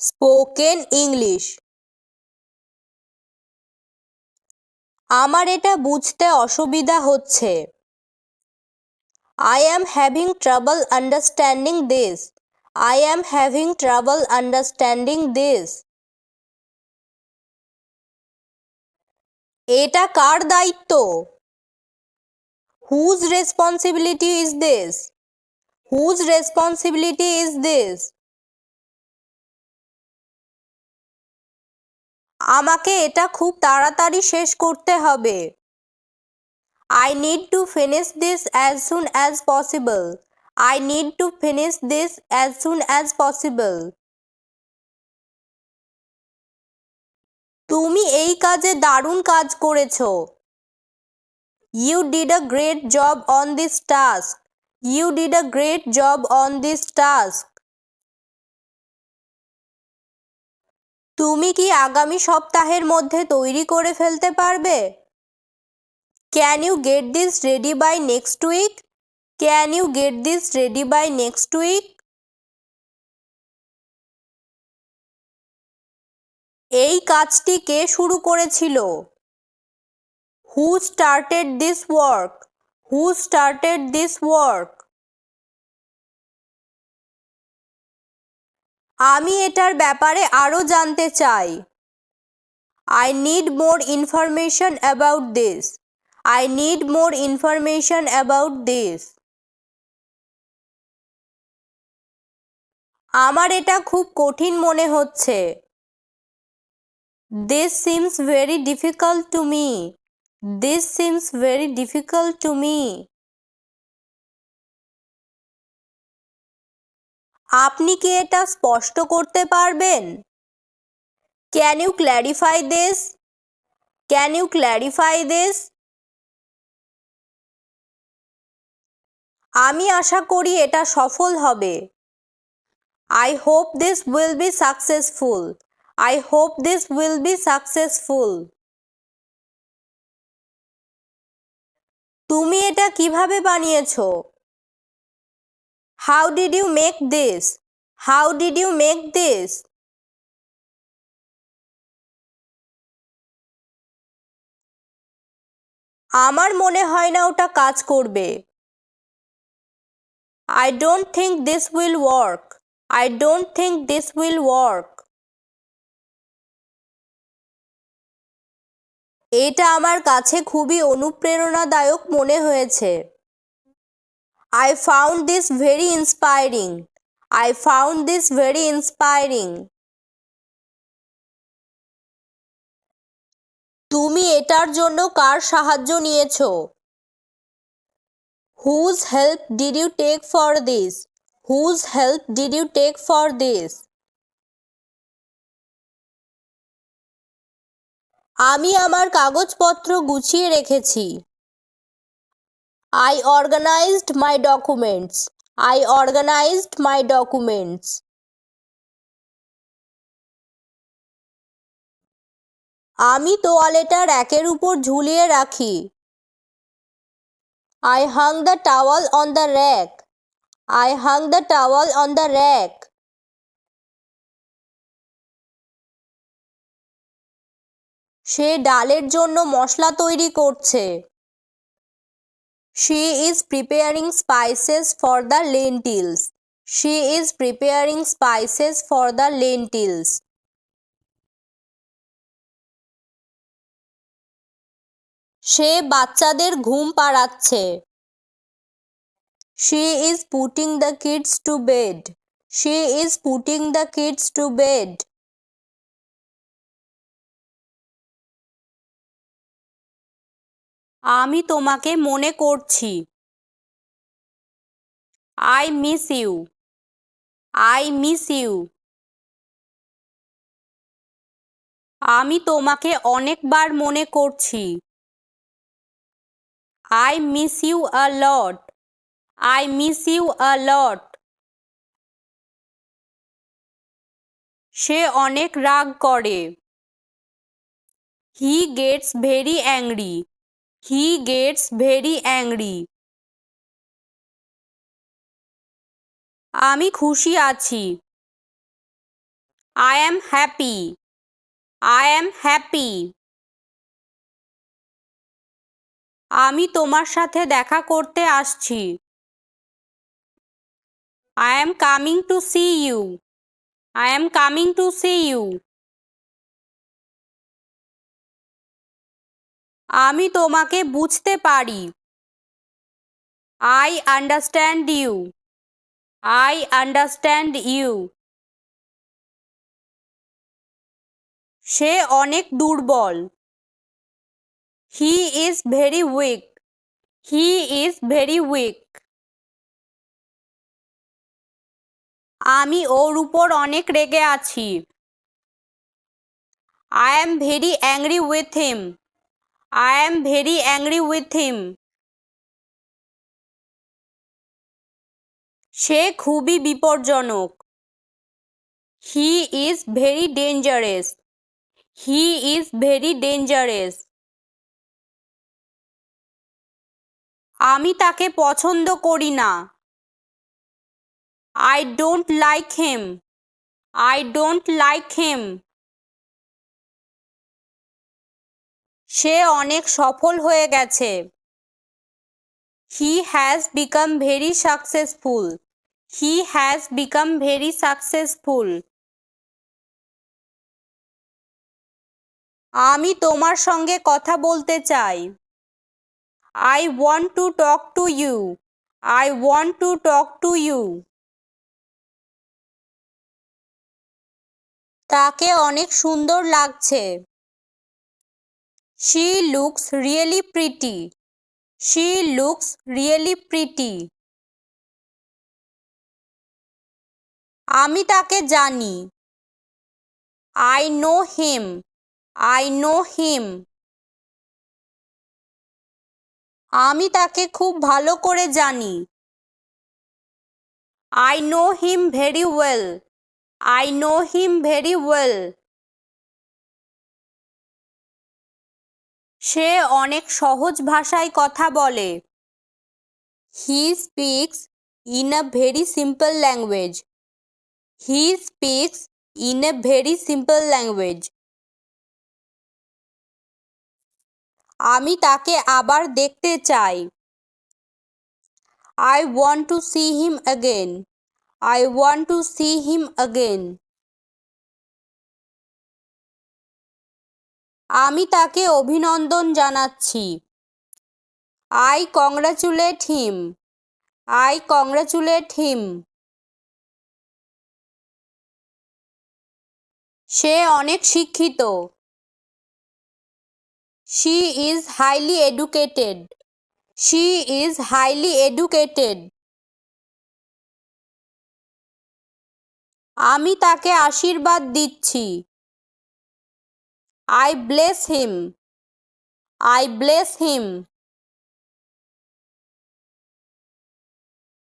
Spoken English. আমার এটা বুঝতে অসুবিধা হচ্ছে। I am having trouble understanding this I am having trouble understanding this এটা কার দায়িত্ব? Whose responsibility is this whose responsibility is this আমাকে এটা খুব তাড়াতাড়ি শেষ করতে হবে। I need to finish this as soon as possible I need to finish this as soon as possible তুমি এই কাজে দারুণ কাজ করেছ। You did a great job on this task you did a great job on this task তুমি কি আগামী সপ্তাহের মধ্যে তৈরি করে ফেলতে পারবে? Can you get this ready by next week can you get this ready by next week এই কাজটি কে শুরু করেছিল? Who started this work who started this work আমি এটার ব্যাপারে আরও জানতে চাই। I need more information about this I need more information about this আমার এটা খুব কঠিন মনে হচ্ছে। This seems very difficult to me this seems very difficult to me আপনি কি এটা স্পষ্ট করতে পারবেন? Can you clarify this can you clarify this আমি আশা করি এটা সফল হবে। I hope this will be successful I hope this will be successful তুমি এটা কীভাবে বানিয়েছো? How did you make this how did you make this আমার মনে হয় না ওটা কাজ করবে। I don't think this will work I don't think this will work এটা আমার কাছে খুবই অনুপ্রেরণাদায়ক মনে হয়েছে। I found this very inspiring. I found this very inspiring. তুমি এটার জন্য কার সাহায্য নিয়েছো whose help did you take for this whose help did you take for this আমি আমার কাগজপত্র গুছিয়ে রেখেছি I organized my documents. I organized my documents. আমি তোয়ালেটা র্যাকের উপর ঝুলিয়ে রাখি I hang the towel on the rack I hang the towel on the rack সে ডালের জন্য মশলা তৈরি করছে She is preparing spices for the lentils. She is preparing spices for the lentils. সে বাচ্চাদের ঘুম পাড়াচ্ছে She is putting the kids to bed. She is putting the kids to bed. আমি তোমাকে মনে করছি। I miss you I miss you আমি তোমাকে অনেকবার মনে করছি। I miss you a lot I miss you a lot সে অনেক রাগ করে। He gets very angry he gets very angry আমি খুশি আছি। I am happy I am happy আমি তোমার সাথে দেখা করতে আসছি। I am coming to see you I am coming to see you আমি তোমাকে বুঝতে পারি। I understand you I understand you সে অনেক দুর্বল। He is very weak he is very weak আমি ওর উপর অনেক রেগে আছি। I am very angry with him I am very angry with him সে খুবই বিপজ্জনক। He is very dangerous he is very dangerous আমি তাকে পছন্দ করি না। I don't like him I don't like him সে অনেক সফল হয়ে গেছে। He has become very successful he has become very successful আমি তোমার সঙ্গে কথা বলতে চাই। I want to talk to you I want to talk to you তাকে অনেক সুন্দর লাগছে। She looks really pretty she looks really pretty আমি তাকে জানি। I know him I know him আমি তাকে খুব ভালো করে জানি। I know him very well I know him very well সে অনেক সহজ ভাষায় কথা বলে। He speaks in a very simple language he speaks in a very simple language আমি তাকে আবার দেখতে চাই। I want to see him again I want to see him again আমি তাকে অভিনন্দন জানাচ্ছি। I congratulate him. I congratulate হিম। সে অনেক শিক্ষিত। She is highly educated. She is highly educated. আমি তাকে আশীর্বাদ দিচ্ছি। I bless him I bless him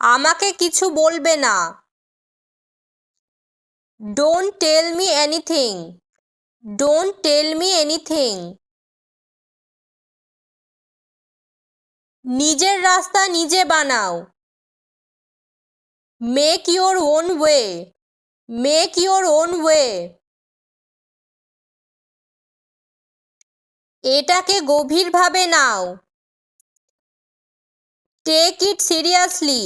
আমাকে কিছু বলবে না। Don't tell me anything don't tell me anything নিজের রাস্তা নিজে বানাও। Make your own way make your own way এটাকে গভীরভাবে নাও। Take it seriously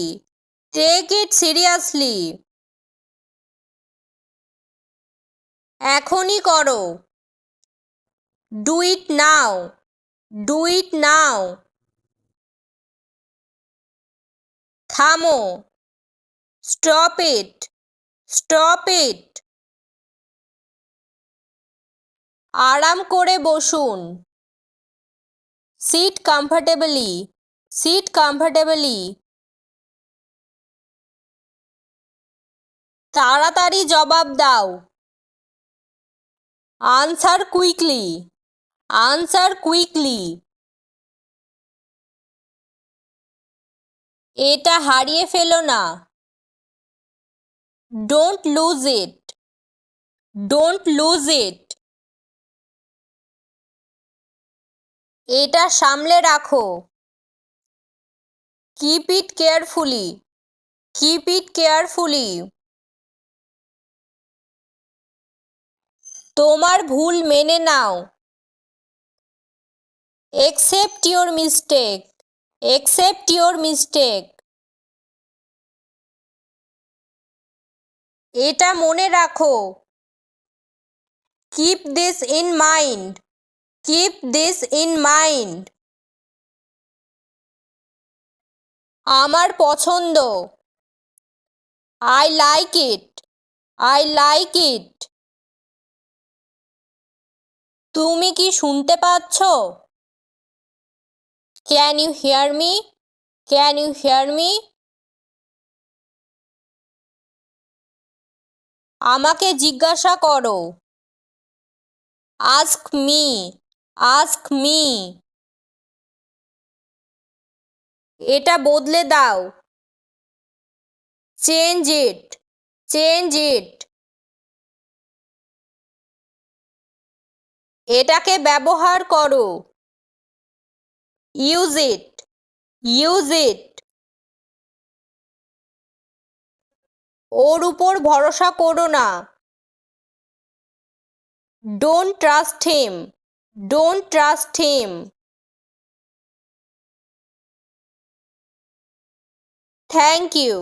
take it seriously এখনই করো। Do it now do it now থামো। স্টপ ইট স্টপ ইট আরাম করে বসুন। সিট কমফর্টেবলি সিট কমফর্টেবলি তাড়াতাড়ি জবাব দাও। আনসার কুইকলি আনসার কুইকলি এটা হারিয়ে ফেলো না। Don't lose it don't lose it এটা সামলে রাখো। Keep it carefully keep it carefully তোমার ভুল মেনে নাও। Accept your mistake accept your mistake এটা মনে রাখো। Keep this in mind keep this in mind আমার পছন্দ। I like it I like it তুমি কি শুনতে পাচ্ছ? Can you hear me can you hear me আমাকে জিজ্ঞাসা করো। আস্ক মি আস্ক মি এটা বদলে দাও। চেঞ্জ ইট চেঞ্জ ইট এটাকে ব্যবহার করো। ইউজ ইট ইউজ ইট ওর উপর ভরসা করো না। Don't trust him don't trust him thank you